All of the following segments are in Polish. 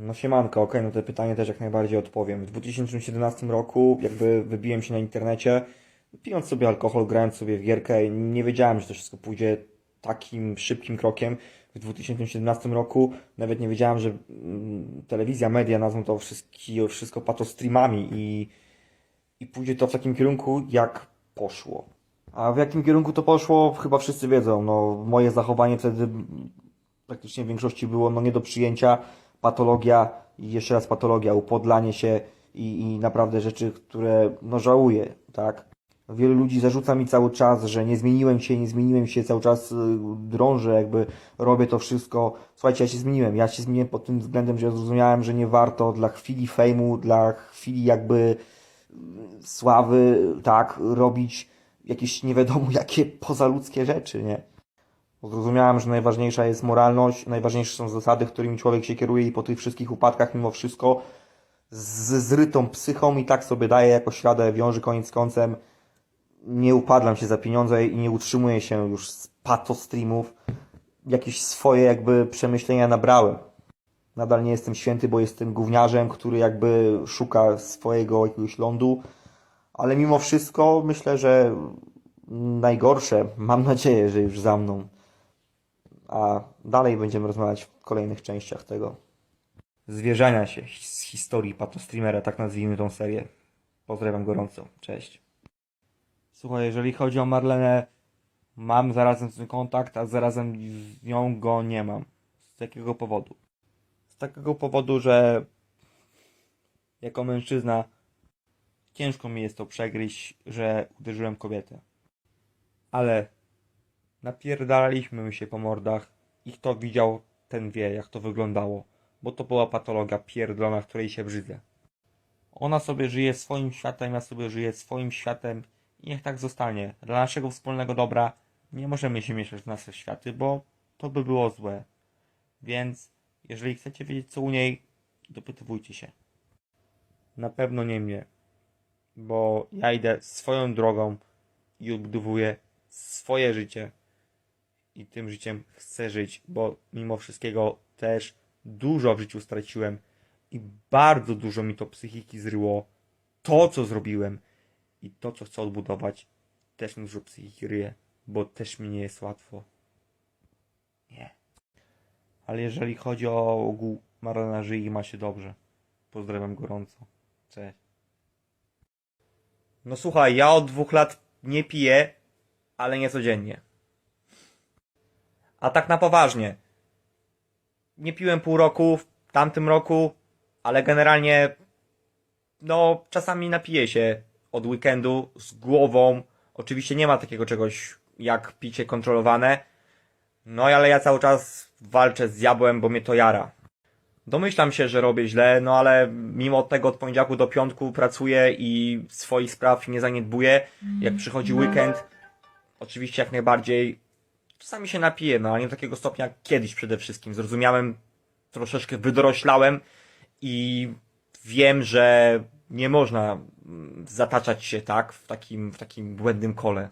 No siemanko, okej, no to pytanie też jak najbardziej odpowiem. W 2017 roku jakby wybiłem się na internecie, pijąc sobie alkohol, grając sobie w gierkę, nie wiedziałem, że to wszystko pójdzie takim szybkim krokiem. W 2017 roku nawet nie wiedziałem, że mm, telewizja, media nazwą to wszystko, wszystko patostreamami i, i pójdzie to w takim kierunku, jak poszło. A w jakim kierunku to poszło, chyba wszyscy wiedzą. No, moje zachowanie wtedy praktycznie w większości było no, nie do przyjęcia, patologia i jeszcze raz patologia, upodlanie się i, i naprawdę rzeczy, które no, żałuję, tak. Wielu ludzi zarzuca mi cały czas, że nie zmieniłem się, nie zmieniłem się, cały czas y, drążę, jakby robię to wszystko. Słuchajcie, ja się zmieniłem. Ja się zmieniłem pod tym względem, że zrozumiałem, że nie warto dla chwili fejmu, dla chwili jakby y, sławy, tak, robić jakieś nie wiadomo jakie pozaludzkie rzeczy, nie? Zrozumiałem, że najważniejsza jest moralność, najważniejsze są zasady, którymi człowiek się kieruje i po tych wszystkich upadkach mimo wszystko z zrytą psychą i tak sobie daje jakoś radę, wiąże koniec z końcem. Nie upadlam się za pieniądze i nie utrzymuję się już z pato streamów. Jakieś swoje jakby przemyślenia nabrałem. Nadal nie jestem święty, bo jestem gówniarzem, który jakby szuka swojego jakiegoś lądu. Ale mimo wszystko myślę, że najgorsze, mam nadzieję, że już za mną. A dalej będziemy rozmawiać w kolejnych częściach tego. Zwierzania się z historii patostreamera, tak nazwijmy tą serię. Pozdrawiam gorąco. Cześć. Słuchaj, jeżeli chodzi o Marlenę, mam zarazem z nią kontakt, a zarazem z nią go nie mam. Z jakiego powodu? Z takiego powodu, że jako mężczyzna ciężko mi jest to przegryźć, że uderzyłem kobietę. Ale napierdalaliśmy się po mordach i kto widział, ten wie, jak to wyglądało. Bo to była patologia pierdolona, której się brzydzę. Ona sobie żyje swoim światem, ja sobie żyję swoim światem i niech tak zostanie. Dla naszego wspólnego dobra nie możemy się mieszać w nasze światy, bo to by było złe. Więc jeżeli chcecie wiedzieć co u niej, dopytywujcie się. Na pewno nie mnie, bo ja idę swoją drogą i odbudowuję swoje życie i tym życiem chcę żyć, bo mimo wszystkiego też dużo w życiu straciłem i bardzo dużo mi to psychiki zryło. To, co zrobiłem i to, co chcę odbudować, też mi dużo psychiki ryje, bo też mi nie jest łatwo. Nie. Ale jeżeli chodzi o ogół, żyje i ma się dobrze. Pozdrawiam gorąco. Cześć. No słuchaj, ja od dwóch lat nie piję, ale nie codziennie. A tak na poważnie. Nie piłem pół roku w tamtym roku, ale generalnie no czasami napiję się od weekendu z głową. Oczywiście nie ma takiego czegoś jak picie kontrolowane. No ale ja cały czas walczę z diabłem, bo mnie to jara. Domyślam się, że robię źle, no ale mimo tego od poniedziałku do piątku pracuję i swoich spraw nie zaniedbuję. Jak przychodzi weekend, oczywiście jak najbardziej czasami się napiję, no ale nie do takiego stopnia jak kiedyś przede wszystkim. Zrozumiałem, troszeczkę wydoroślałem i wiem, że nie można mm, zataczać się tak w takim, w takim błędnym kole.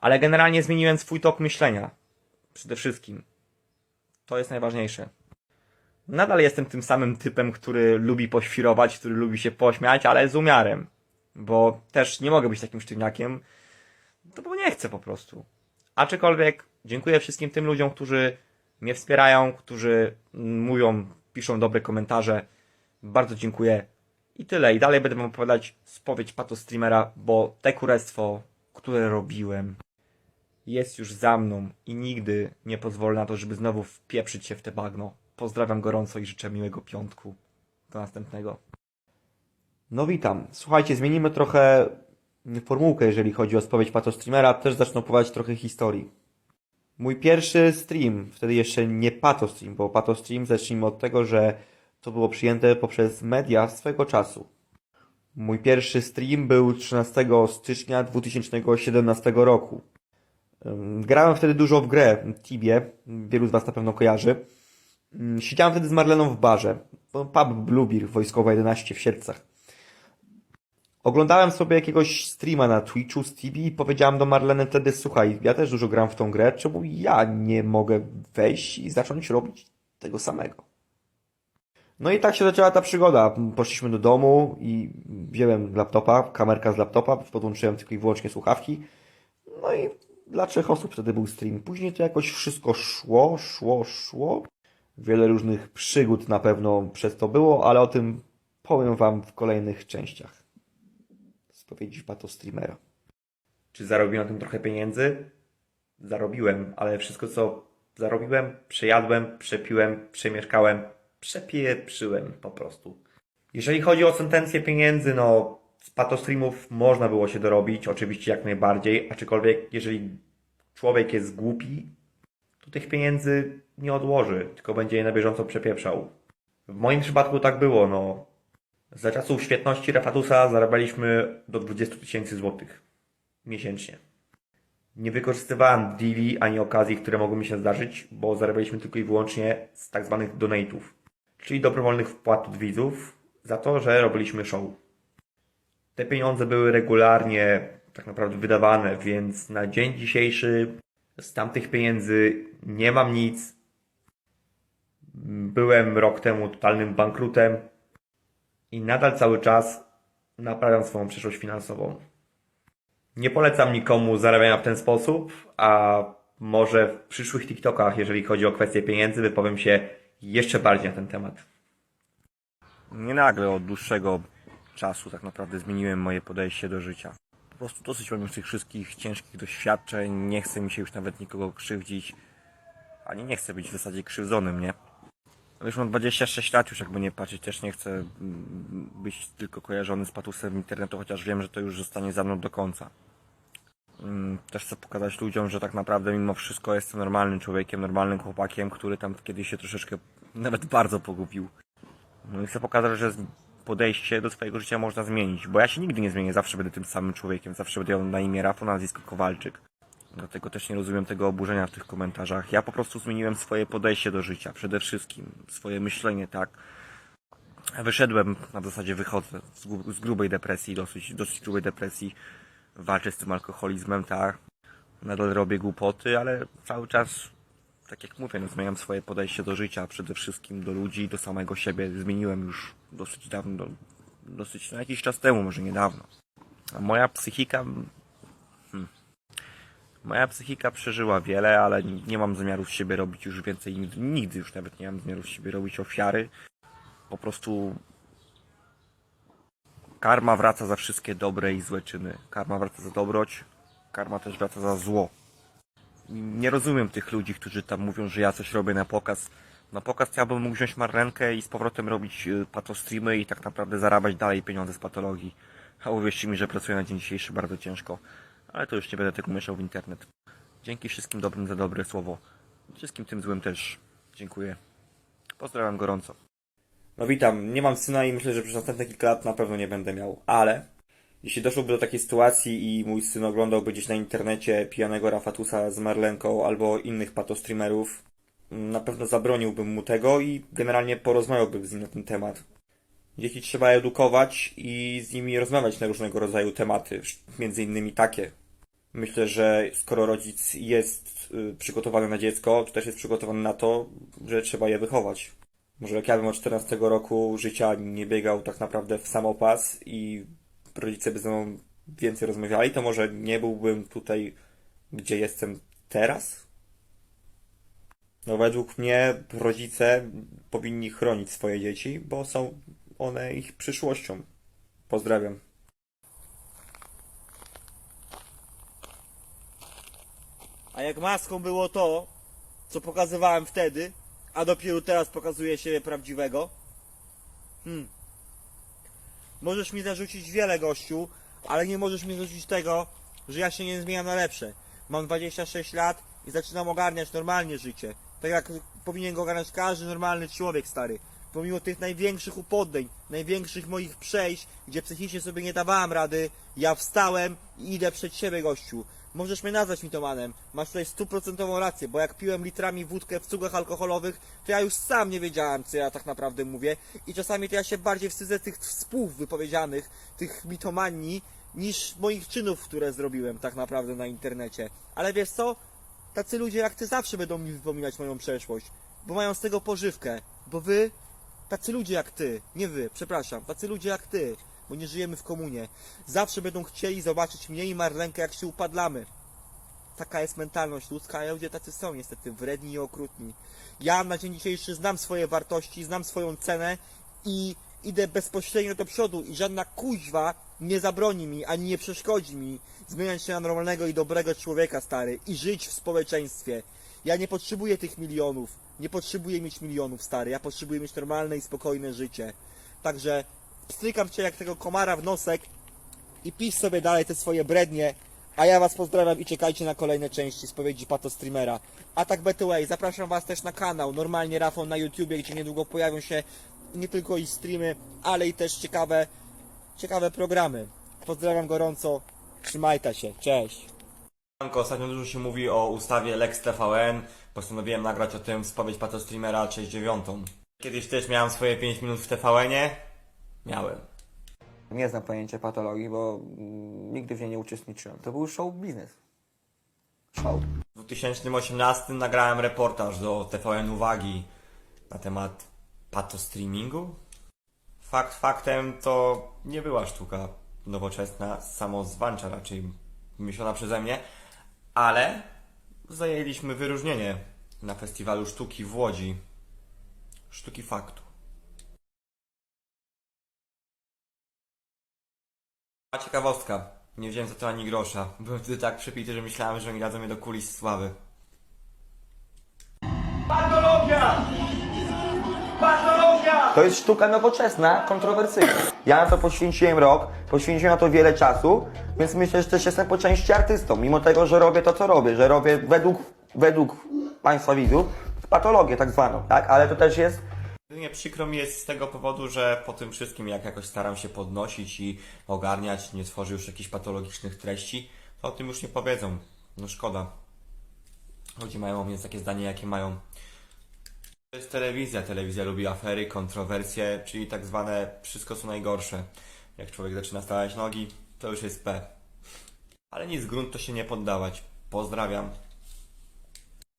Ale generalnie zmieniłem swój tok myślenia. Przede wszystkim. To jest najważniejsze. Nadal jestem tym samym typem, który lubi poświrować, który lubi się pośmiać, ale z umiarem. Bo też nie mogę być takim sztywniakiem, to bo nie chcę po prostu. Aczkolwiek dziękuję wszystkim tym ludziom, którzy mnie wspierają, którzy mówią, piszą dobre komentarze. Bardzo dziękuję. I tyle. I dalej będę wam opowiadać spowiedź patostreamera, bo te kurestwo, które robiłem, jest już za mną i nigdy nie pozwolę na to, żeby znowu wpieprzyć się w te bagno. Pozdrawiam gorąco i życzę miłego piątku. Do następnego. No witam. Słuchajcie, zmienimy trochę formułkę, jeżeli chodzi o spowiedź patostreamera. Też zacznę opowiadać trochę historii. Mój pierwszy stream, wtedy jeszcze nie patostream, bo patostream zacznijmy od tego, że to było przyjęte poprzez media swego czasu. Mój pierwszy stream był 13 stycznia 2017 roku. Grałem wtedy dużo w grę Tibie, wielu z Was na pewno kojarzy. Siedziałem wtedy z Marleną w barze, pub Bluebeer, Wojskowa 11 w Sierpcach. Oglądałem sobie jakiegoś streama na Twitchu z TV i powiedziałem do Marleny wtedy, słuchaj, ja też dużo gram w tą grę, czemu ja nie mogę wejść i zacząć robić tego samego? No i tak się zaczęła ta przygoda. Poszliśmy do domu i wziąłem laptopa, kamerka z laptopa, podłączyłem tylko i wyłącznie słuchawki. No i dla trzech osób wtedy był stream. Później to jakoś wszystko szło, szło, szło. Wiele różnych przygód na pewno przez to było, ale o tym powiem Wam w kolejnych częściach. Spowiedzi pato streamera. Czy zarobiłem na tym trochę pieniędzy? Zarobiłem, ale wszystko co zarobiłem, przejadłem, przepiłem, przemieszkałem, przepieprzyłem po prostu. Jeżeli chodzi o sentencję pieniędzy, no z patostreamów można było się dorobić, oczywiście jak najbardziej, aczkolwiek jeżeli człowiek jest głupi, to tych pieniędzy nie odłoży, tylko będzie je na bieżąco przepieprzał. W moim przypadku tak było, no. Za czasów świetności Refatusa zarabialiśmy do 20 tysięcy złotych miesięcznie. Nie wykorzystywałem deali ani okazji, które mogły mi się zdarzyć, bo zarabialiśmy tylko i wyłącznie z tak zwanych donate'ów, czyli dobrowolnych wpłat od widzów za to, że robiliśmy show. Te pieniądze były regularnie tak naprawdę wydawane, więc na dzień dzisiejszy z tamtych pieniędzy nie mam nic. Byłem rok temu totalnym bankrutem i nadal cały czas naprawiam swoją przyszłość finansową. Nie polecam nikomu zarabiania w ten sposób, a może w przyszłych TikTokach, jeżeli chodzi o kwestie pieniędzy, wypowiem się jeszcze bardziej na ten temat. Nie nagle, od dłuższego czasu tak naprawdę zmieniłem moje podejście do życia. Po prostu dosyć mam już tych wszystkich ciężkich doświadczeń, nie chce mi się już nawet nikogo krzywdzić, ani nie chcę być w zasadzie krzywdzonym, nie? Już mam 26 lat, już jakby nie patrzeć, też nie chcę mm, być tylko kojarzony z patusem internetu, chociaż wiem, że to już zostanie za mną do końca. Mm, Też chcę pokazać ludziom, że tak naprawdę mimo wszystko jestem normalnym człowiekiem, normalnym chłopakiem, który tam kiedyś się troszeczkę, nawet bardzo pogubił. No i chcę pokazać, że podejście do swojego życia można zmienić, bo ja się nigdy nie zmienię, zawsze będę tym samym człowiekiem, zawsze będę miał na imię Rafał, na nazwisko Kowalczyk. Dlatego też nie rozumiem tego oburzenia w tych komentarzach. Ja po prostu zmieniłem swoje podejście do życia, przede wszystkim swoje myślenie, tak. Wyszedłem, na zasadzie wychodzę z, gru- z grubej depresji, dosyć, dosyć grubej depresji. Walczę z tym alkoholizmem, tak. Nadal robię głupoty, ale cały czas, tak jak mówię, no, zmieniam swoje podejście do życia, przede wszystkim do ludzi, do samego siebie. Zmieniłem już dosyć dawno, dosyć, no jakiś czas temu, może niedawno. A moja psychika Moja psychika przeżyła wiele, ale nie mam zamiaru z siebie robić już więcej nigdy, już nawet nie mam zamiaru z siebie robić ofiary. Po prostu karma wraca za wszystkie dobre i złe czyny. Karma wraca za dobroć, karma też wraca za zło. Nie rozumiem tych ludzi, którzy tam mówią, że ja coś robię na pokaz. Na pokaz ja bym mógł wziąć marrenkę i z powrotem robić y, patostreamy i tak naprawdę zarabiać dalej pieniądze z patologii. A uwierzcie mi, że pracuję na dzień dzisiejszy bardzo ciężko. Ale to już nie będę tego mieszał w internet. Dzięki wszystkim dobrym za dobre słowo. Wszystkim tym złym też dziękuję. Pozdrawiam gorąco. No witam, nie mam syna i myślę, że przez następne kilka lat na pewno nie będę miał, ale jeśli doszłoby do takiej sytuacji i mój syn oglądałby gdzieś na internecie pijanego Rafatusa z Marlenką albo innych patostreamerów, na pewno zabroniłbym mu tego i generalnie porozmawiałbym z nim na ten temat. Dzieci trzeba edukować i z nimi rozmawiać na różnego rodzaju tematy, między innymi takie. Myślę, że skoro rodzic jest y, przygotowany na dziecko, to też jest przygotowany na to, że trzeba je wychować. Może jak ja bym od 14 roku życia nie biegał tak naprawdę w samopas i rodzice by ze mną więcej rozmawiali, to może nie byłbym tutaj, gdzie jestem teraz? No według mnie rodzice powinni chronić swoje dzieci, bo są one ich przyszłością. Pozdrawiam. A jak maską było to, co pokazywałem wtedy, a dopiero teraz pokazuję siebie prawdziwego? Hmm. Możesz mi zarzucić wiele gościu, ale nie możesz mi zarzucić tego, że ja się nie zmieniam na lepsze. Mam 26 lat i zaczynam ogarniać normalnie życie. Tak jak powinien go ogarniać każdy normalny człowiek stary. Pomimo tych największych upodleń, największych moich przejść, gdzie psychicznie sobie nie dawałem rady, ja wstałem i idę przed siebie gościu. Możesz mnie nazwać mitomanem. Masz tutaj stuprocentową rację, bo jak piłem litrami wódkę w cugach alkoholowych, to ja już sam nie wiedziałem, co ja tak naprawdę mówię. I czasami to ja się bardziej wstydzę tych współ wypowiedzianych, tych mitomanii, niż moich czynów, które zrobiłem tak naprawdę na internecie. Ale wiesz co? Tacy ludzie jak ty zawsze będą mi wypominać moją przeszłość, bo mają z tego pożywkę, bo wy tacy ludzie jak ty, nie wy, przepraszam, tacy ludzie jak ty, bo nie żyjemy w komunie, zawsze będą chcieli zobaczyć mnie i Marlenkę, jak się upadlamy. Taka jest mentalność ludzka, a ludzie tacy są niestety wredni i okrutni. Ja na dzień dzisiejszy znam swoje wartości, znam swoją cenę i idę bezpośrednio do przodu i żadna kuźwa nie zabroni mi, ani nie przeszkodzi mi zmieniać się na normalnego i dobrego człowieka, stary, i żyć w społeczeństwie. Ja nie potrzebuję tych milionów, nie potrzebuję mieć milionów, stary, ja potrzebuję mieć normalne i spokojne życie. Także pstrykam cię jak tego komara w nosek i pisz sobie dalej te swoje brednie, a ja was pozdrawiam i czekajcie na kolejne części spowiedzi Pato Streamera. A tak way, zapraszam was też na kanał, normalnie Rafał na YouTubie, gdzie niedługo pojawią się nie tylko i streamy, ale i też ciekawe, ciekawe programy. Pozdrawiam gorąco, trzymajcie się, cześć. Ostatnio dużo się mówi o ustawie Lex TVN. Postanowiłem nagrać o tym spowiedź patostreamera 69. Kiedyś też miałem swoje 5 minut w TVN-ie. Miałem. Nie znam pojęcia patologii, bo mm, nigdy w niej nie uczestniczyłem. To był show biznes. Show. W 2018 nagrałem reportaż do TVN Uwagi na temat patostreamingu. Fakt faktem to nie była sztuka nowoczesna, samozwańcza raczej wymyślona przeze mnie, ale zajęliśmy wyróżnienie na festiwalu sztuki w Łodzi. Sztuki faktu. A ciekawostka. Nie wziąłem za to ani grosza. Byłem wtedy tak przepity, że myślałem, że oni dadzą mnie do kulis sławy. To jest sztuka nowoczesna, kontrowersyjna. Ja na to poświęciłem rok, poświęciłem na to wiele czasu, więc myślę, że też jestem po części artystą. Mimo tego, że robię to, co robię, że robię według, według Państwa widzów patologię tak zwaną, tak? Ale to też jest Jedynie przykro mi jest z tego powodu, że po tym wszystkim, jak jakoś staram się podnosić i ogarniać, nie tworzę już jakichś patologicznych treści, to o tym już nie powiedzą. No szkoda. Ludzie mają o mnie takie zdanie, jakie mają. Jest telewizja. Telewizja lubi afery, kontrowersje, czyli tak zwane wszystko co najgorsze. Jak człowiek zaczyna stawać nogi, to już jest P. Ale nic, grunt to się nie poddawać. Pozdrawiam.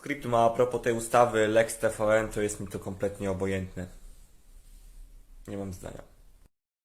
Skryptum a propos tej ustawy Lex TVN to jest mi to kompletnie obojętne. Nie mam zdania.